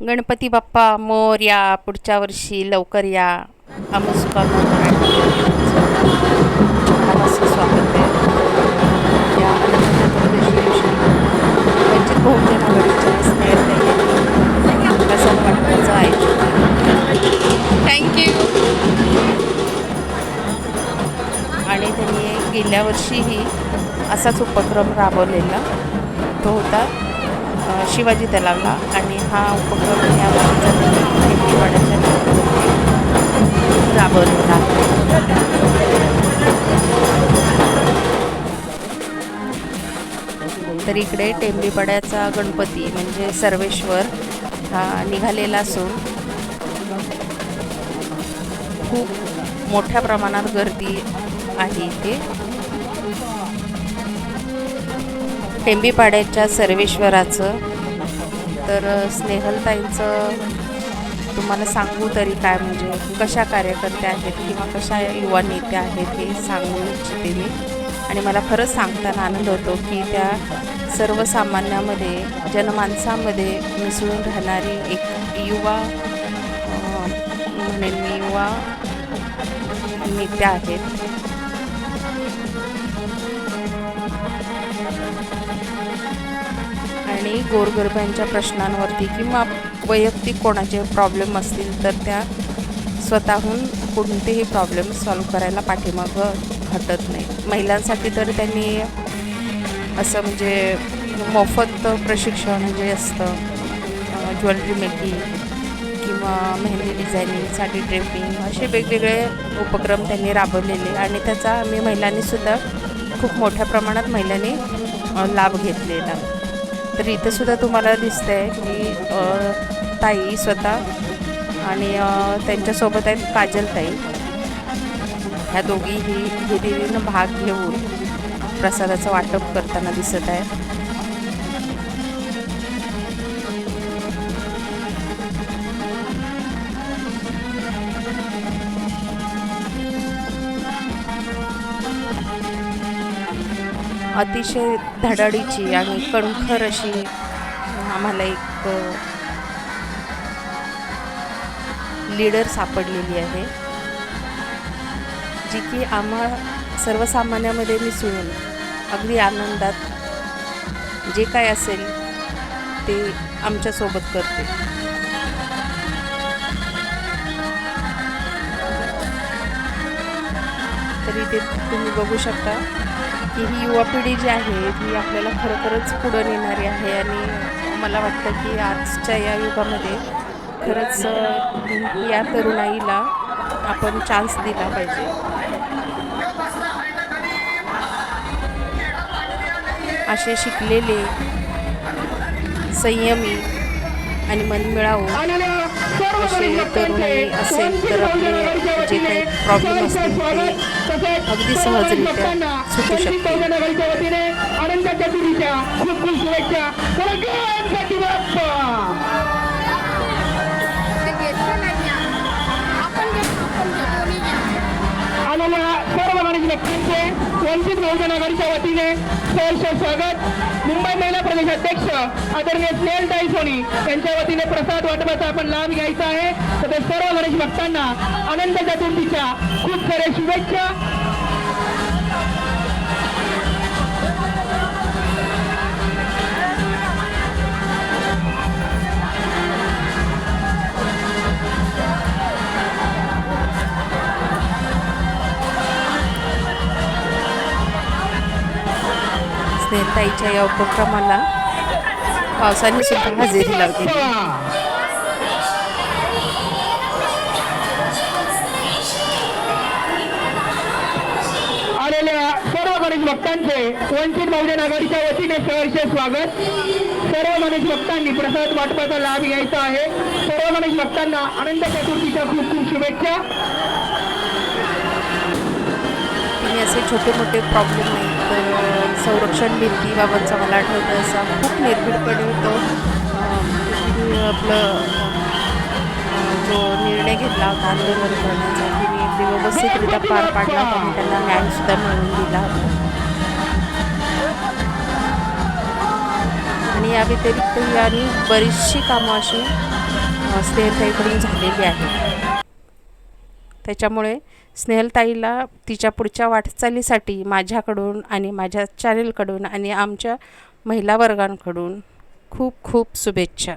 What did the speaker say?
गणपती बाप्पा मोर या पुढच्या वर्षी लवकर या. अमुस्का मराठी स्वागत आहे. या अनंत चतुर्दशी दिवशी वंचित बहुजन आघाडीच्या स्नेहताई प्रसाद आयोजन थँक्यू. आणि त्यांनी गेल्या वर्षीही असाच उपक्रम राबवलेला तो होता. शिवाजी तलावला आणि हा उपक्रम या वर्षीचा राबवलेला तर इकडे टेंबीपाड्याचा गणपती म्हणजे सर्वेश्वर हा निघालेला असून खूप मोठ्या प्रमाणात गर्दी आहे इथे. टेंबीपाड्याच्या सर्वेश्वराचं. तर स्नेहलताईंचं तुम्हाला सांगू तरी काय म्हणजे कशा कार्यकर्त्या आहेत किंवा कशा युवा नेत्या आहेत हे सांगू इच्छिते मी. आणि मला खरंच सांगताना आनंद होतो की त्या सर्वसामान्यामध्ये जनमानसामध्ये मिसळून राहणारी एक युवा म्हणेन मी युवा नेत्या आहेत. आणि गोरगरिबांच्या प्रश्नांवरती किंवा वैयक्तिक कोणाचे प्रॉब्लेम असतील तर त्या स्वतःहून कोणतेही प्रॉब्लेम सॉल्व करायला पाठीमागं हटत नाही. महिलांसाठी तर त्यांनी असं म्हणजे मोफत प्रशिक्षण जे असतं ज्वेलरी मेकिंग किंवा मेहंदी डिझायनिंगसाठी ड्रेपिंग असे वेगवेगळे उपक्रम त्यांनी राबवलेले आणि त्याचा आम्ही महिलांनीसुद्धा खूप मोठ्या प्रमाणात महिलांनी लाभ घेतलेला. तर इथं सुद्धा तुम्हाला आहे की ताई स्वतः आणि त्यांच्यासोबत आहेत काजलताई ह्या दोघीही हिरिरीनं भाग घेऊन प्रसादाचं वाटप करताना दिसत आहे अतिशय धडाडीची आणि कणखर अशी आम्हाला एक लीडर सापडलेली आहे जी की आम्हा सर्वसामान्यामध्ये मिसळून अगदी आनंदात जे काय असेल ते आमच्यासोबत करते. तरी ते तुम्ही बघू शकता. की ही युवा पिढी जी आहे ती आपल्याला खरोखरच पुढं नेणारी आहे आणि मला वाटतं की आजच्या या युगामध्ये खरंच या तरुणाईला आपण चान्स दिला पाहिजे. असे शिकलेले संयमी आणि मनमिळावू असे तरुणाई असेल तर आपले जे काही प्रॉब्लेम असतील ते अगदी सहजरित्या सुटू शकते वंचित बहुजन आघाडीच्या वतीने सहर्ष स्वागत. मुंबई महिला प्रदेशाध्यक्ष आदरणीय स्नेहलताई सोनी यांच्या वतीने प्रसाद वाटपाचा आपण लाभ घ्यायचा आहे. तर सर्व गणेश भक्तांना अनंत चतुर्थीच्या खूप साऱ्या शुभेच्छा. स्नेहताईच्या या उपक्रमाला पावसाने सुद्धा हजेरी लावली. आलेल्या सर्व गणेश भक्तांचे वंचित बहुजन आघाडीच्या वतीने सहर्ष स्वागत. सर्व गणेश भक्तांनी प्रसाद वाटपाचा लाभ घ्यायचा आहे. सर्व गणेश भक्तांना अनंत चतुर्थीच्या खूप खूप शुभेच्छा. तिने असे छोटे मोठे प्रॉब्लेम नाही तर संरक्षण भिंतीबाबतचा मला आठवतं असा खूप निर्भीडपणे तो आपलं जो निर्णय घेतला होता आंदोलन करण्याचा तिने अगदी व्यवस्थितरित्या पार पाडला होता आणि त्यांना न्यायसुद्धा मिळवून दिला होता. आणि या व्यतिरिक्त ही आणि बरीचशी कामं अशी अ, झालेली आहेत. त्याच्यामुळे स्नेहलताईला तिच्या पुढच्या वाटचालीसाठी माझ्याकडून आणि माझ्या चॅनलकडून आणि आमच्या महिला वर्गांकडून खूप खूप शुभेच्छा.